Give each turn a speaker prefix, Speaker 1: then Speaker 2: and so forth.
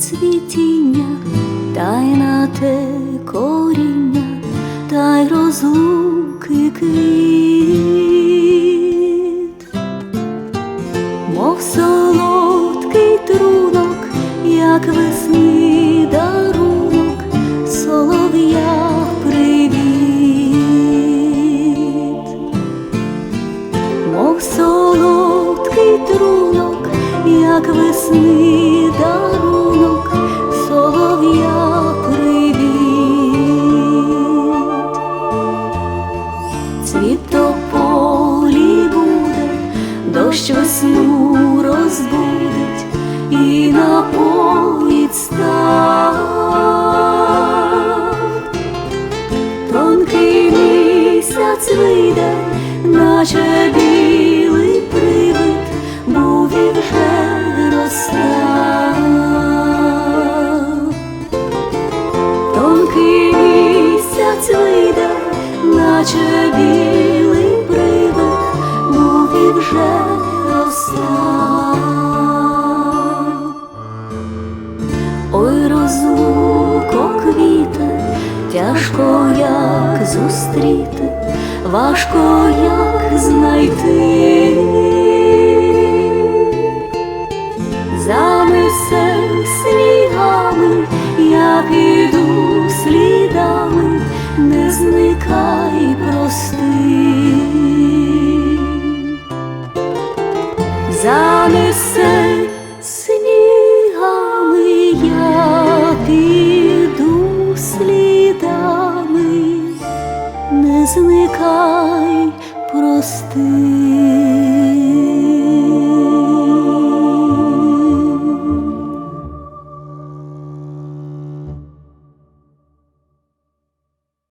Speaker 1: Цвітіння, дай на те коріння, дай розлуки крізь. Як весни дарунок, солов'я привіт. Цвіт тополі буде, дощ весну розбудить і напоїть став. Тонкий місяць вийде, наче білий наче білий привид, був і вже розстав. Ой, розлуко квіте, тяжко як зустріти, важко як знайти. Занесе снігами, я піду Занесе снігами, я піду слідами, не зникай прости.